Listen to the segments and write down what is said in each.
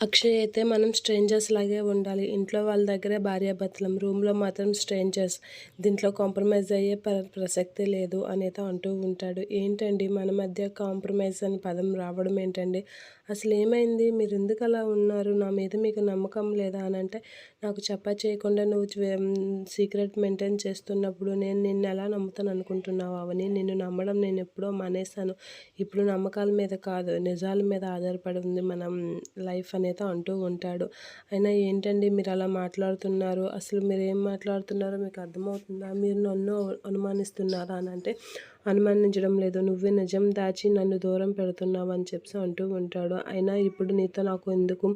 అక్షయ్ అయితే మనం స్ట్రేంజర్స్ లాగే ఉండాలి. ఇంట్లో వాళ్ళ దగ్గరే భార్యాభర్తలం రూమ్లో మాత్రం స్ట్రేంజర్స్ దీంట్లో కాంప్రమైజ్ అయ్యే ప్రసక్తి ప్రసక్తే లేదు అనేది అంటూ ఉంటాడు. ఏంటండి? మన మధ్య కాంప్రమైజ్ అని పదం రావడం ఏంటండి? అసలు ఏమైంది? మీరు ఎందుకు అలా ఉన్నారు? నా మీద మీకు నమ్మకం లేదా? అని అంటే నాకు చెప్ప చేయకుండా నువ్వు సీక్రెట్ మెయింటైన్ చేస్తున్నప్పుడు నేను నిన్ను ఎలా నమ్ముతాను అనుకుంటున్నావు? అవని నిన్ను నమ్మడం నేను ఎప్పుడో మానేశాను. ఇప్పుడు నమ్మకాల మీద కాదు నిజాల మీద ఆధారపడి ఉంది మనం లైఫ్ అనేది. అంటూ ఉంటాడు. అయినా ఏంటండి మీరు అలా మాట్లాడుతున్నారు? అసలు మీరు ఏం మాట్లాడుతున్నారో మీకు అర్థమవుతుందా? మీరు నన్ను అనుమానిస్తున్నారా అని అంటే అనుమానించడం లేదు. నువ్వే నిజం దాచి నన్ను దూరం పెడుతున్నావు అని చెప్పి అంటూ ఉంటాడు. అయినా ఇప్పుడు నీతో నాకు ఎందుకు?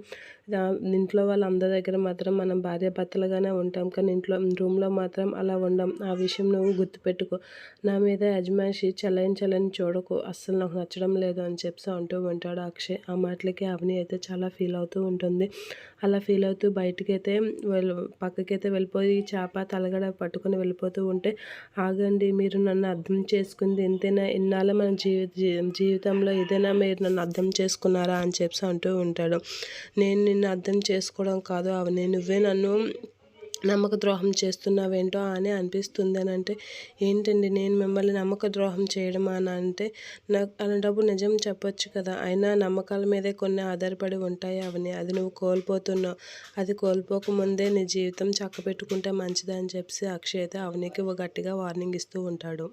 ఇంట్లో వాళ్ళందరి దగ్గర మాత్రం మనం భార్య భర్తలుగానే ఉంటాం. కానీ ఇంట్లో రూమ్లో మాత్రం అలా ఉండం. ఆ విషయం నువ్వు గుర్తుపెట్టుకో. నా మీద యజమాషి చలని చలని చూడకు. అస్సలు నాకు నచ్చడం లేదు అని చెప్పి అంటూ ఉంటాడు అక్షయ్. ఆ మాటలకి అవని అయితే చాలా ఫీల్ అవుతుంది అవుతూ ఉంటుంది. అలా ఫీల్ అవుతూ బయటకైతే వెళ్ళు పక్కకైతే వెళ్ళిపోయి చేప తలగడ పట్టుకొని వెళ్ళిపోతూ ఉంటే ఆగండి మీరు నన్ను అర్థం చేసుకుంది ఎంతైనా ఇన్నాళ్ళ మన జీవి జీవితంలో ఏదైనా మీరు నన్ను అర్థం చేసుకున్నారా? అని చెప్పి అంటూ ఉంటాడు. నేను నిన్ను అర్థం చేసుకోవడం కాదు అవని నువ్వే నన్ను నమ్మక ద్రోహం చేస్తున్నావేంటో అని అనిపిస్తుంది అని అంటే ఏంటండి నేను మిమ్మల్ని నమ్మక ద్రోహం చేయడం అని అంటే నాకు అలాంటప్పుడు నిజం చెప్పొచ్చు కదా. అయినా నమ్మకాల మీదే కొన్ని ఆధారపడి ఉంటాయి అవని. అది నువ్వు కోల్పోతున్నావు. అది కోల్పోకముందే నీ జీవితం చక్కబెట్టుకుంటే మంచిదని చెప్పి అక్షయ్ అయితే అవనికి గట్టిగా వార్నింగ్ ఇస్తూ ఉంటాడు.